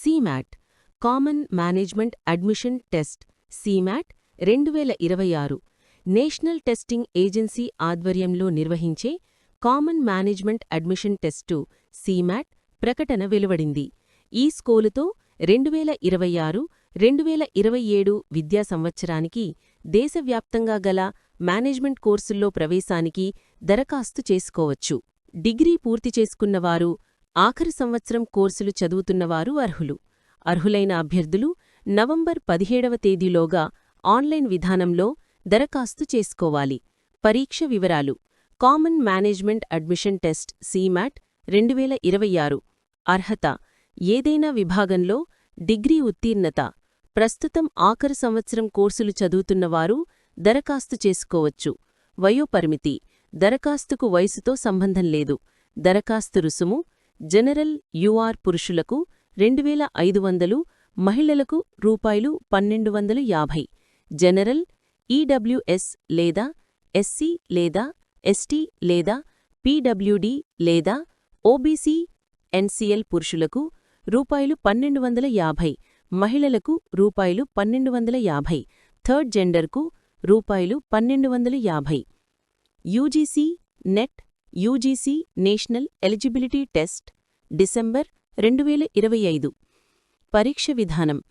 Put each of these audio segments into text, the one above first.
CMAT common management admission test CMAT రెండు వేల ఇరవై ఆరు నేషనల్ టెస్టింగ్ ఏజెన్సీ ఆధ్వర్యంలో నిర్వహించే common management admission test CMAT ప్రకటన వెలువడింది. ఈ స్కోలుతో రెండువేల ఇరవై ఆరు రెండువేల ఇరవై ఏడు విద్యా సంవత్సరానికి దేశవ్యాప్తంగా గల మేనేజ్మెంట్ కోర్సుల్లో ప్రవేశానికి దరఖాస్తు చేసుకోవచ్చు. డిగ్రీ పూర్తి చేసుకున్నవారు ఆఖరి సంవత్సరం కోర్సులు చదువుతున్నవారు అర్హులు. అర్హులైన అభ్యర్థులు నవంబర్ పదిహేడవ తేదీలోగా ఆన్లైన్ విధానంలో దరఖాస్తు చేసుకోవాలి. పరీక్ష వివరాలు. Common management admission test CMAT రెండువేల ఇరవై ఆరు. అర్హత. ఏదైనా విభాగంలో డిగ్రీ ఉత్తీర్ణత. ప్రస్తుతం ఆఖరు సంవత్సరం కోర్సులు చదువుతున్నవారు దరఖాస్తు చేసుకోవచ్చు. వయోపరిమితి. దరఖాస్తుకు వయసుతో సంబంధం లేదు. దరఖాస్తు రుసుము జనరల్ యూఆర్ పురుషులకు రెండువేల ఐదు వందలు మహిళలకు రూపాయలు పన్నెండు వందలు యాభై. జనరల్ ఈడబ్ల్యూఎస్ లేదా ఎస్సీ లేదా ఎస్టీ లేదా పీడబ్ల్యూడి లేదా ఓబీసీ ఎన్సీఎల్ పురుషులకు రూపాయలు పన్నెండు వందల యాభై. మహిళలకు రూపాయలు పన్నెండు వందల యాభై. థర్డ్ జెండర్కు రూపాయలు పన్నెండు వందల యాభై. UGC NET UGC national eligibility test December రెండువేల ఇరవై ఐదు. పరీక్ష విధానం.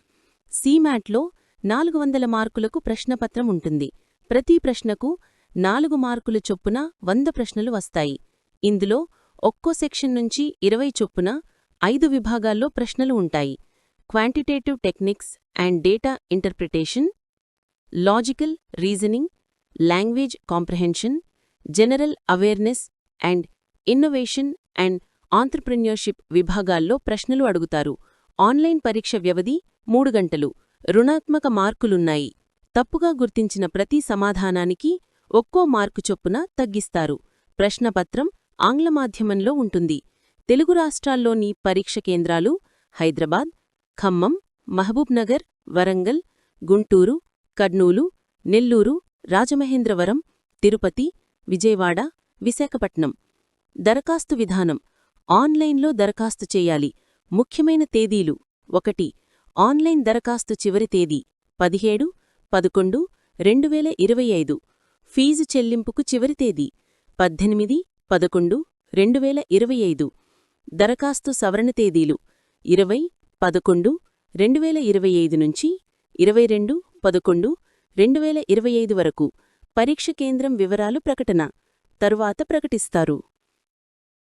సీమాట్లో నాలుగు వందల మార్కులకు ప్రశ్నపత్రం ఉంటుంది. ప్రతి ప్రశ్నకు నాలుగు మార్కుల చొప్పున వంద ప్రశ్నలు వస్తాయి. ఇందులో ఒక్కో సెక్షన్ నుంచి ఇరవై చొప్పున ఐదు విభాగాల్లో ప్రశ్నలు ఉంటాయి. Quantitative techniques and data interpretation logical reasoning language comprehension general awareness and innovation and entrepreneurship విభాగాల్లో ప్రశ్నలు అడుగుతారు. ఆన్లైన్ పరీక్ష వ్యవధి మూడు గంటలు. రుణాత్మక మార్కులున్నాయి. తప్పుగా గుర్తించిన ప్రతి సమాధానానికి ఒక్కో మార్కు చొప్పున తగ్గిస్తారు. ప్రశ్నపత్రం ఆంగ్ల మాధ్యమంలో ఉంటుంది. తెలుగు రాష్ట్రాల్లోని పరీక్ష కేంద్రాలు హైదరాబాద్ ఖమ్మం మహబూబ్నగర్ వరంగల్ గుంటూరు కర్నూలు నెల్లూరు రాజమహేంద్రవరం తిరుపతి విజయవాడ విశాఖపట్నం. దరఖాస్తు విధానం. ఆన్లైన్లో దరఖాస్తు చేయాలి. ముఖ్యమైన తేదీలు. ఒకటి. ఆన్లైన్ దరఖాస్తు చివరి తేదీ. పదిహేడు పదకొండు రెండు వేల ఇరవై ఐదు. ఫీజు చెల్లింపుకు చివరి తేదీ. పద్దెనిమిది పదకొండు రెండు వేల ఇరవై ఐదు. దరఖాస్తు సవరణ తేదీలు. ఇరవై పదకొండు రెండు వేల ఇరవై ఐదు నుంచి ఇరవై రెండు పదకొండు రెండు వేల ఇరవై ఐదు వరకు. పరీక్ష కేంద్రం వివరాలు ప్రకటన. తరువాత ప్రకటిస్తారు.